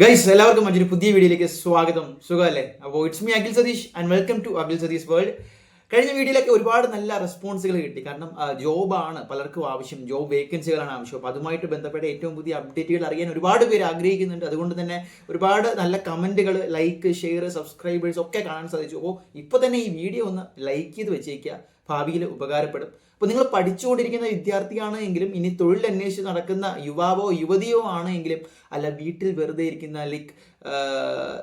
Guys എല്ലാവർക്കും മറ്റൊരു പുതിയ വീഡിയോയിലേക്ക് സ്വാഗതം. സുഖമല്ലേ? അപ്പോൾ it's me Akhil Satheesh and welcome to Akhil Satheesh world കഴിഞ്ഞ വീഡിയോയിലൊക്കെ ഒരുപാട് നല്ല റെസ്പോൺസുകൾ കിട്ടി. കാരണം ജോബാണ് പലർക്കും ആവശ്യം. ജോബ് വേക്കൻസികളാണ് ആവശ്യം. അപ്പോൾ അതുമായിട്ട് ബന്ധപ്പെട്ട ഏറ്റവും പുതിയ അപ്ഡേറ്റുകൾ അറിയാൻ ഒരുപാട് പേര് ആഗ്രഹിക്കുന്നുണ്ട്. അതുകൊണ്ട് തന്നെ ഒരുപാട് നല്ല കമന്റുകൾ ലൈക്ക് ഷെയർ സബ്സ്ക്രൈബേഴ്സ് ഒക്കെ കാണാൻ സാധിച്ചു. അപ്പോൾ ഇപ്പോൾ തന്നെ ഈ വീഡിയോ ഒന്ന് ലൈക്ക് ചെയ്ത് വെച്ചേക്കുക. ഭാവിയിൽ ഉപകാരപ്പെടും. അപ്പോൾ നിങ്ങൾ പഠിച്ചുകൊണ്ടിരിക്കുന്ന വിദ്യാർത്ഥിയാണ് എങ്കിലും ഇനി തൊഴിൽ അന്വേഷിച്ച് നടക്കുന്ന യുവാവോ യുവതിയോ ആണെങ്കിലും അല്ല വീട്ടിൽ വെറുതെ ഇരിക്കുന്ന ലൈക്ക്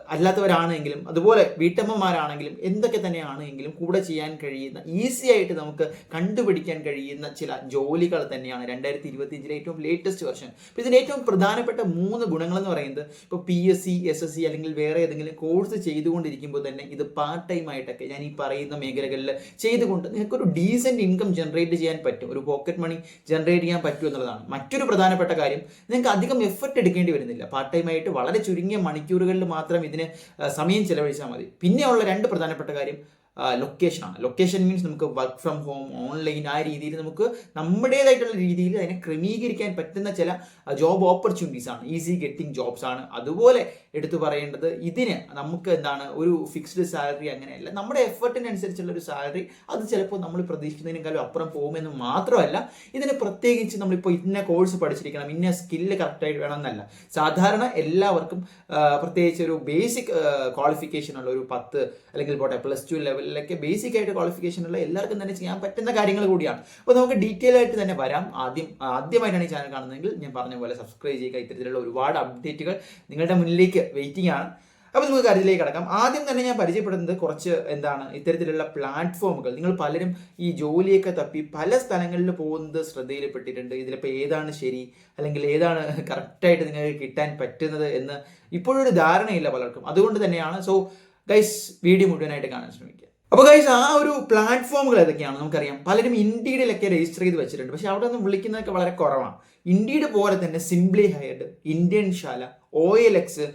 അല്ലാത്തവരാണെങ്കിലും അതുപോലെ വീട്ടമ്മമാരാണെങ്കിലും എന്തൊക്കെ തന്നെയാണെങ്കിലും കൂടെ ചെയ്യാൻ കഴിയുന്ന ഈസി ആയിട്ട് നമുക്ക് കണ്ടുപിടിക്കാൻ കഴിയുന്ന ചില ജോലികൾ തന്നെയാണ് രണ്ടായിരത്തി ഇരുപത്തിയഞ്ചിലെ ഏറ്റവും ലേറ്റസ്റ്റ് വെർഷൻ അപ്പോൾ ഇതിന്റെ ഏറ്റവും പ്രധാനപ്പെട്ട മൂന്ന് ഗുണങ്ങൾ എന്ന് പറയുന്നത് ഇപ്പോൾ P S C S S C അല്ലെങ്കിൽ വേറെ ഏതെങ്കിലും കോഴ്സ് ചെയ്തുകൊണ്ടിരിക്കുമ്പോൾ തന്നെ ഇത് പാർട്ട് ടൈം ആയിട്ടൊക്കെ ഞാൻ ഈ പറയുന്ന മേഖലകളിൽ ചെയ്തുകൊണ്ട് നിങ്ങൾക്കൊരു ഡീസന്റ് ഇൻകം ജനറേറ്റ് ചെയ്യാൻ പറ്റും. ഒരു പോക്കറ്റ് മണി ജനറേറ്റ് ചെയ്യാൻ പറ്റും എന്നുള്ളതാണ്. മറ്റൊരു പ്രധാനപ്പെട്ട കാര്യം നിങ്ങൾക്ക് അധികം എഫർട്ട് എടുക്കേണ്ടി വരുന്നില്ല. പാർട്ട് ടൈം ആയിട്ട് വളരെ ചുരുങ്ങിയ മണിക്കൂറുകളിൽ മാത്രം ഇതിന് സമയം ചെലവഴിച്ചാൽ മതി. പിന്നെയുള്ള രണ്ട് പ്രധാനപ്പെട്ട കാര്യം ലൊക്കേഷനാണ് ലൊക്കേഷൻ മീൻസ് നമുക്ക് വർക്ക് ഫ്രം ഹോം ഓൺലൈൻ ആ രീതിയിൽ നമുക്ക് നമ്മുടേതായിട്ടുള്ള രീതിയിൽ അതിനെ ക്രമീകരിക്കാൻ പറ്റുന്ന ചില ജോബ് ഓപ്പർച്യൂണിറ്റീസ് ആണ്. ഈസി ഗെറ്റിംഗ് ജോബ്സ് ആണ്. അതുപോലെ എടുത്തു പറയേണ്ടത് ഇതിന് നമുക്ക് എന്താണ് ഒരു ഫിക്സ്ഡ് സാലറി അങ്ങനെയല്ല. നമ്മുടെ എഫർട്ടിനനുസരിച്ചുള്ള ഒരു സാലറി അത് ചിലപ്പോൾ നമ്മൾ പ്രതീക്ഷിക്കുന്നതിനേക്കാളും അപ്പുറം പോകുമെന്ന് മാത്രമല്ല ഇതിന് പ്രത്യേകിച്ച് നമ്മളിപ്പോൾ ഇന്ന കോഴ്സ് പഠിച്ചിരിക്കണം ഇന്ന സ്കില്ല് കറക്റ്റായിട്ട് വേണമെന്നല്ല. സാധാരണ എല്ലാവർക്കും പ്രത്യേകിച്ച് ഒരു ബേസിക് ക്വാളിഫിക്കേഷൻ ഉള്ള ഒരു പത്ത് അല്ലെങ്കിൽ പോട്ടെ പ്ലസ് ടു ലെവലിലൊക്കെ ബേസിക് ആയിട്ട് ക്വാളിഫിക്കേഷൻ ഉള്ള എല്ലാവർക്കും തന്നെ ചെയ്യാൻ പറ്റുന്ന കാര്യങ്ങൾ കൂടിയാണ്. അപ്പോൾ നമുക്ക് ഡീറ്റെയിൽ ആയിട്ട് തന്നെ വരാം. ആദ്യം ആദ്യമായിട്ടാണ് ഈ ചാനൽ കാണുന്നതെങ്കിൽ ഞാൻ പറഞ്ഞ പോലെ സബ്സ്ക്രൈബ് ചെയ്യുക. ഇത്തരത്തിലുള്ള ഒരുപാട് അപ്ഡേറ്റുകൾ നിങ്ങളുടെ മുന്നിലേക്ക് വെയിറ്റിംഗ് ആണ്. അപ്പോൾ നമുക്ക് കാര്യത്തിലേക്ക് കിടക്കാം. ആദ്യം തന്നെ ഞാൻ പരിചയപ്പെടുന്നത് കുറച്ച് എന്താണ് ഇത്തരത്തിലുള്ള പ്ലാറ്റ്ഫോമുകൾ നിങ്ങൾ പലരും ഈ ജോലിയൊക്കെ തപ്പി പല സ്ഥലങ്ങളിൽ പോകുന്നത് ശ്രദ്ധയിൽപ്പെട്ടിട്ടുണ്ട്. ഇതിലിപ്പോൾ ഏതാണ് ശരി? അല്ലെങ്കിൽ ഏതാണ് കറക്റ്റായിട്ട് നിങ്ങൾക്ക് കിട്ടാൻ പറ്റുന്നത് എന്ന് ഇപ്പോഴൊരു ധാരണയില്ല പലർക്കും. അതുകൊണ്ട് തന്നെയാണ്. സോ ഗൈസ് വീഡിയോ മുഴുവനായിട്ട് കാണാൻ ശ്രമിക്കുക. അപ്പോൾ ഗൈസ് ആ ഒരു പ്ലാറ്റ്ഫോമുകൾ ഏതൊക്കെയാണ് നമുക്കറിയാം. പലരും ഇൻഡീഡിലൊക്കെ രജിസ്റ്റർ ചെയ്ത് വെച്ചിട്ടുണ്ട്. പക്ഷെ അവിടെ നിന്ന് വിളിക്കുന്നതൊക്കെ വളരെ കുറവാണ്. ഇൻഡീഡ് പോലെ തന്നെ simply hired Internshala O L X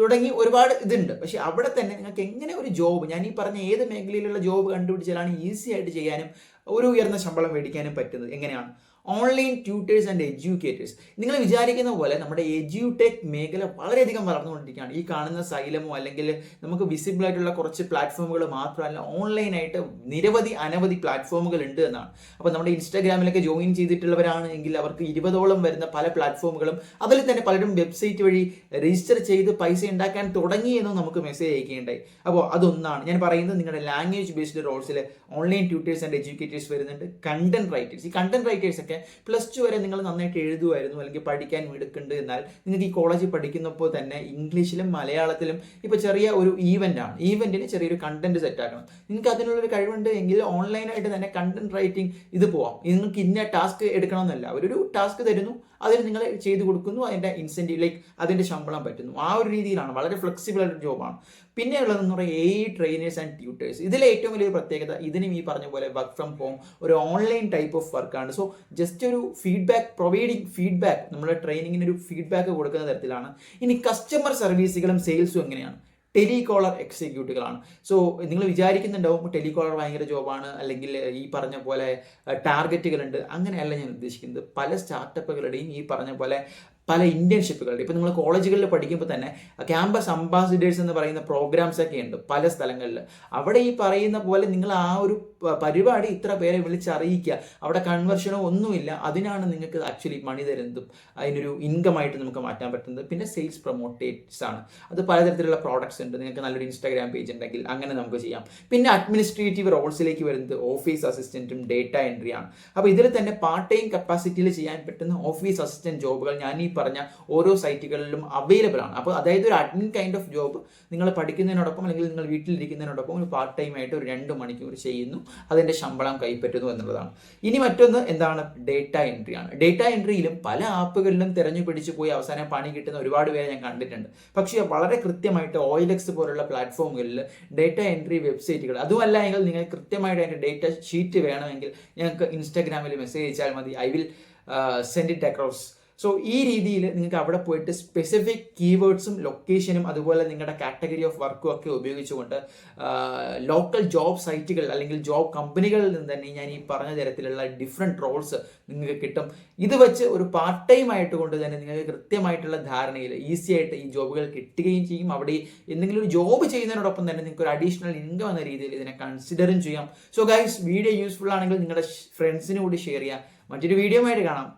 തുടങ്ങി ഒരുപാട് ഇതുണ്ട്. പക്ഷെ അവിടെ തന്നെ നിങ്ങൾക്ക് എങ്ങനെ ഒരു ജോബ് ഞാൻ ഈ പറഞ്ഞ ഏത് മേഖലയിലുള്ള ജോബ് കണ്ടുപിടിച്ചാലാണ് ഈസി ആയിട്ട് ചെയ്യാനും ഒരു ഉയർന്ന ശമ്പളം മേടിക്കാനും പറ്റുന്നത്? എങ്ങനെയാണ്? ഓൺലൈൻ ട്യൂട്ടേഴ്സ് ആൻഡ് എഡ്യൂക്കേറ്റേഴ്സ് നിങ്ങൾ വിചാരിക്കുന്ന പോലെ നമ്മുടെ എഡ്യൂടെക് മേഖല വളരെയധികം വളർന്നുകൊണ്ടിരിക്കുകയാണ്. ഈ കാണുന്ന സൈലമോ അല്ലെങ്കിൽ നമുക്ക് വിസിബിൾ ആയിട്ടുള്ള കുറച്ച് പ്ലാറ്റ്ഫോമുകൾ മാത്രമല്ല ഓൺലൈനായിട്ട് നിരവധി അനവധി പ്ലാറ്റ്ഫോമുകൾ ഉണ്ട് എന്നാണ്. അപ്പോൾ നമ്മുടെ ഇൻസ്റ്റാഗ്രാമിലൊക്കെ ജോയിൻ ചെയ്തിട്ടുള്ളവരാണ് എങ്കിൽ അവർക്ക് ഇരുപതോളം വരുന്ന പല പ്ലാറ്റ്ഫോമുകളും അതിൽ തന്നെ പലരും വെബ്സൈറ്റ് വഴി രജിസ്റ്റർ ചെയ്ത് പൈസ ഉണ്ടാക്കാൻ തുടങ്ങി എന്നും നമുക്ക് മെസ്സേജ് അയക്കേണ്ടായി അപ്പോൾ അതൊന്നാണ്. ഞാൻ പറയുന്നത് നിങ്ങളുടെ ലാംഗ്വേജ് ബേസ്ഡ് റോൾസിൽ ഓൺലൈൻ ട്യൂട്ടേഴ്സ് ആൻഡ് എഡ്യൂക്കേറ്റേഴ്സ് വരുന്നുണ്ട്. കണ്ടന്റ് റൈറ്റേഴ്സ് ഈ കണ്ടന്റ് റൈറ്റേഴ്സ് ഒക്കെ പ്ലസ് ടു വരെ നിങ്ങൾ നന്നായിട്ട് എഴുതുമായിരുന്നു അല്ലെങ്കിൽ പഠിക്കാൻ മിടുക്കുണ്ട് എന്നാൽ നിങ്ങൾക്ക് ഈ കോളേജിൽ പഠിക്കുന്നപ്പോൾ തന്നെ ഇംഗ്ലീഷിലും മലയാളത്തിലും ഇപ്പോൾ ചെറിയ ഒരു ഈവന്റ് ആണ്. ഈവന്റിന് ചെറിയൊരു കണ്ടന്റ് സെറ്റ് ആക്കണം. നിങ്ങൾക്ക് അതിനുള്ള ഒരു കഴിവുണ്ട് എങ്കിൽ ഓൺലൈനായിട്ട് തന്നെ കണ്ടന്റ് റൈറ്റിംഗ് ഇത് പോവാം. നിങ്ങൾക്ക് ഇന്ന ടാസ്ക് എടുക്കണമെന്നല്ല. അവരൊരു ടാസ്ക് തരുന്നു. അതിന് നിങ്ങൾ ചെയ്തു കൊടുക്കുന്നു അതിന്റെ ഇൻസെന്റീവ് ലൈക്ക് അതിന്റെ ശമ്പളം പറ്റുന്നു. ആ ഒരു രീതിയിലാണ്. വളരെ ഫ്ലെക്സിബിൾ ആയിട്ട് ജോബാണ്. പിന്നെ ഉള്ളതെന്ന് പറയുന്നത് എ ട്രെയിനേഴ്സ് ആൻഡ് ട്യൂട്ടേഴ്സ് ഇതിലെ ഏറ്റവും വലിയ പ്രത്യേകത ഇതിനും ഈ പറഞ്ഞ പോലെ വർക്ക് ഫ്രം ഹോം ഒരു ഓൺലൈൻ ടൈപ്പ് ഓഫ് വർക്കാണ് സോ ജസ്റ്റ് ഒരു ഫീഡ്ബാക്ക് പ്രൊവൈഡിങ് ഫീഡ്ബാക്ക് നമ്മുടെ ട്രെയിനിങ്ങിന് ഒരു ഫീഡ്ബാക്ക് കൊടുക്കുന്ന തരത്തിലാണ്. ഇനി കസ്റ്റമർ സർവീസുകളും സെയിൽസും എങ്ങനെയാണ്? ടെലികോളർ എക്സിക്യൂട്ടീവുകളാണ്. സോ നിങ്ങൾ വിചാരിക്കുന്നുണ്ടാവും ടെലികോളർ ഭയങ്കര ജോബാണ് അല്ലെങ്കിൽ ഈ പറഞ്ഞ പോലെ ടാർഗറ്റുകളുണ്ട്. അങ്ങനെയല്ല ഞാൻ ഉദ്ദേശിക്കുന്നത്. പല സ്റ്റാർട്ടപ്പുകളുടെയും ഈ പറഞ്ഞ പോലെ പല ഇന്റേൺഷിപ്പുകളുടെ ഇപ്പോൾ നിങ്ങൾ കോളേജുകളിൽ പഠിക്കുമ്പോൾ തന്നെ ക്യാമ്പസ് അംബാസിഡേഴ്സ് എന്ന് പറയുന്ന പ്രോഗ്രാംസ് ഒക്കെ ഉണ്ട് പല സ്ഥലങ്ങളിൽ. അവിടെ ഈ പറയുന്ന പോലെ നിങ്ങൾ ആ ഒരു പരിപാടി ഇത്ര പേരെ വിളിച്ചറിയിക്കുക. അവിടെ കൺവെർഷനോ ഒന്നുമില്ല. അതിനാണ് നിങ്ങൾക്ക് ആക്ച്വലി മണി തരുന്നതും അതിനൊരു ഇൻകം ആയിട്ട് നമുക്ക് മാറ്റാൻ പറ്റുന്നത്. പിന്നെ സെയിൽസ് പ്രൊമോട്ടേറ്റ്സ് ആണ്. അത് പലതരത്തിലുള്ള പ്രോഡക്ട്സ് ഉണ്ട്. നിങ്ങൾക്ക് നല്ലൊരു ഇൻസ്റ്റാഗ്രാം പേജ് ഉണ്ടെങ്കിൽ അങ്ങനെ നമുക്ക് ചെയ്യാം. പിന്നെ അഡ്മിനിസ്ട്രേറ്റീവ് റോൾസിലേക്ക് വരുന്നത് ഓഫീസ് അസിസ്റ്റന്റും ഡേറ്റ എൻട്രി ആണ്. അപ്പോൾ ഇതിൽ തന്നെ പാർട്ട് ടൈം കപ്പാസിറ്റിയിൽ ചെയ്യാൻ പറ്റുന്ന ഓഫീസ് അസിസ്റ്റന്റ് ജോബുകൾ ഞാൻ ഈ പറഞ്ഞ ഓരോ സൈറ്റുകളിലും അവൈലബിൾ ആണ്. അപ്പോൾ അതായത് ഒരു അഡ്മിൻ കൈൻഡ് ഓഫ് ജോബ് നിങ്ങൾ പഠിക്കുന്നതിനോടൊപ്പം അല്ലെങ്കിൽ നിങ്ങൾ വീട്ടിലിരിക്കുന്നതിനോടൊപ്പം ഒരു പാർട്ട് ടൈം ആയിട്ട് ഒരു രണ്ട് മണിക്കൂർ ചെയ്യുന്നു. അതിന്റെ ശമ്പളം കൈപ്പറ്റുന്നു എന്നുള്ളതാണ്. ഇനി മറ്റൊന്ന് എന്താണ്? ഡേറ്റ എൻട്രി ആണ്. ഡേറ്റ എൻട്രിയിലും പല ആപ്പുകളിലും തിരഞ്ഞു പിടിച്ചു പോയി അവസാനം പണി കിട്ടുന്ന ഒരുപാട് പേരെ ഞാൻ കണ്ടിട്ടുണ്ട്. പക്ഷേ വളരെ കൃത്യമായിട്ട് ഓയിലെക്സ് പോലുള്ള പ്ലാറ്റ്ഫോമുകളിൽ ഡേറ്റ എൻട്രി വെബ്സൈറ്റുകൾ അതുമല്ല എങ്കിൽ നിങ്ങൾ കൃത്യമായിട്ട് അതിന്റെ ഡേറ്റ ഷീറ്റ് വേണമെങ്കിൽ ഞങ്ങൾക്ക് ഇൻസ്റ്റാഗ്രാമിൽ മെസ്സേജ് അയച്ചാൽ മതി. I will send it across so ഈ രീതിയിൽ നിങ്ങൾക്ക് അവിടെ പോയിട്ട് സ്പെസിഫിക് കീവേഡ്സും ലൊക്കേഷനും അതുപോലെ നിങ്ങളുടെ കാറ്റഗറി ഓഫ് വർക്കും ഒക്കെ ഉപയോഗിച്ചുകൊണ്ട് ലോക്കൽ ജോബ് സൈറ്റുകൾ അല്ലെങ്കിൽ ജോബ് കമ്പനികളിൽ നിന്ന് തന്നെ ഞാൻ ഈ പറഞ്ഞ തരത്തിലുള്ള ഡിഫറെന്റ് റോൾസ് നിങ്ങൾക്ക് കിട്ടും. ഇത് വെച്ച് ഒരു പാർട്ട് ടൈം ആയിട്ട് കൊണ്ട് തന്നെ നിങ്ങൾക്ക് കൃത്യമായിട്ടുള്ള ധാരണയിൽ ഈസി ആയിട്ട് ഈ ജോബുകൾ കിട്ടുകയും ചെയ്യും. അവിടെ എന്തെങ്കിലും ഒരു ജോബ് ചെയ്യുന്നതിനോടൊപ്പം തന്നെ നിങ്ങൾക്ക് ഒരു അഡീഷണൽ ഇൻകം എന്ന രീതിയിൽ ഇതിനെ കൺസിഡറും ചെയ്യാം. സോ ഗൈസ് വീഡിയോ യൂസ്ഫുൾ ആണെങ്കിൽ നിങ്ങളുടെ ഫ്രണ്ട്സിന് കൂടി ഷെയർ ചെയ്യാം. മറ്റൊരു വീഡിയോ ആയിട്ട് കാണാം.